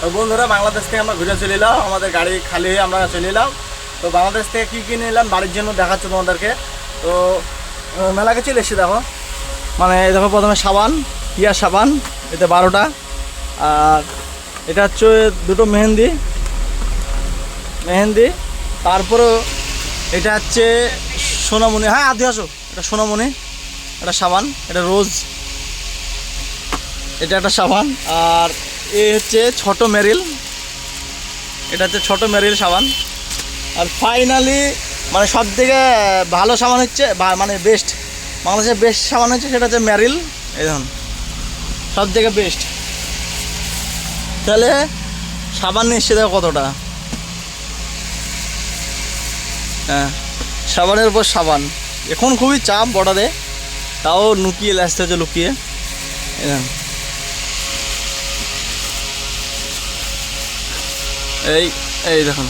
তো বন্ধুরা, বাংলাদেশ থেকে আমরা ঘুরে চলে এলাম। আমাদের গাড়ি খালি হয়ে আমরা চলে এলাম। তো বাংলাদেশ থেকে কী কী নিলাম বাড়ির জন্য দেখাচ্ছি তোমাদেরকে। তো মেলাকে চলে এসেছি দেখো। মানে দেখো প্রথমে সাবান পিয়ার সাবান, এতে বারোটা। আর এটা হচ্ছে দুটো মেহেন্দি। মেহেন্দি, তারপরেও এটা হচ্ছে সোনামণি। হ্যাঁ আদি, আসো। এটা সোনামণি, এটা সাবান, এটা রোজ। এটা একটা সাবান। আর এ হচ্ছে ছোট মেরিল। এটা হচ্ছে ছোট মেরিল সাবান। আর ফাইনালি মানে সব থেকে ভালো সাবান হচ্ছে মানে বেস্ট বাংলাদেশের বেস্ট সাবান হচ্ছে সেটা হচ্ছে মেরিল। এই দেখুন সব থেকে বেস্ট তাহলে সাবান এসছে দেখো কতটা। হ্যাঁ সাবানের উপর সাবান। এখন খুবই চাপ বর্ডারে তাও লুকিয়ে লাসতে হচ্ছে লুকিয়ে। এই এই এই দেখুন।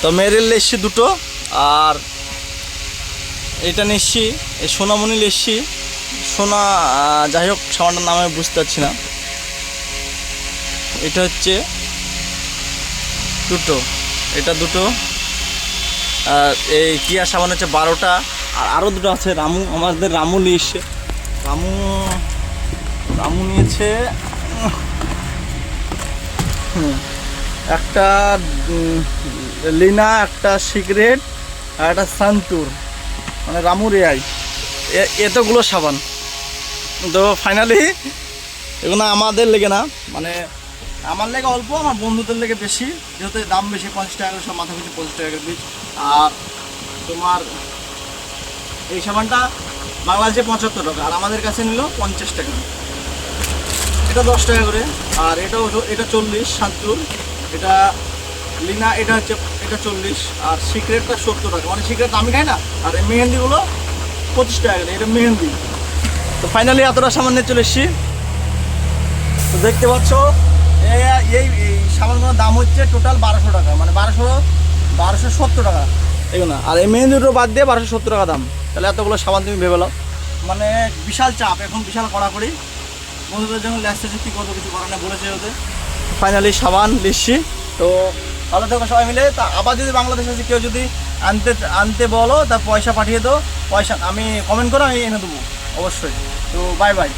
তো মেরিল লেসছি দুটো আর এটা নিচ্ছি এই সোনামণি লেসছি সোনা যাই হোক সামানটার নাম বুঝতে পারছি না। এটা হচ্ছে দুটো এটা দুটো। আর এই কিয়া সাবান হচ্ছে বারোটা আর আরও দুটো আছে রামু আমাদের রামু নিয়েছে। রামু রামু নিয়েছে হুম, একটা লিনা, একটা সিগারেট আর একটা সান্তুর মানে রামু রেয়াই এ- এতগুলো সাবান। তো ফাইনালি এগুলো আমাদের লেগে না মানে আমার লেগে অল্প, আমার বন্ধুদের লেগে বেশি। যেহেতু দাম বেশি, পঞ্চাশ টাকা করে, সব মাথা পিছু পঞ্চাশ টাকা করে আর তোমার এই সাবানটা বাংলাদেশে পঁচাত্তর টাকা, আর আমাদের কাছে নিল পঞ্চাশ টাকা। এটা দশ টাকা করে, আর এটাও এটা চল্লিশ সান্তুর। এটা লিনা, এটা হচ্ছে, এটা চল্লিশ, আর সিক্রেটটা সত্তর টাকা। মানে সিক্রেট আমি খাই না? আর এই মেহেন্দিগুলো পঁচিশ টাকা এটা মেহেন্দি। তো ফাইনালি এতটা সামান নিয়ে চলে এসছি। তো দেখতে পাচ্ছ, এই সামানগুলোর দাম হচ্ছে টোটাল বারোশো টাকা। মানে বারোশো বারোশো সত্তর টাকা। এগুলো না, আর এই মেহেন্দিগুলো বাদ দিয়ে বারোশো সত্তর টাকা দাম। তাহলে এতগুলো সাবান তুমি ভেবে নাও। মানে বিশাল চাপ, এখন বিশাল কড়াকড়ি। বন্ধুদের যখন ল্যাস কী করব কিছু করার না বলেছে ওদের। ফাইনালি সাবান, লিসি। তো ভালো থেকো সবাই মিলে। তা আবার যদি বাংলাদেশে আছে কেউ যদি আনতে আনতে বলো, তা পয়সা পাঠিয়ে দাও। পয়সা, আমি কমেন্ট করো আমি এনে দেবো, অবশ্যই। তো বাই বাই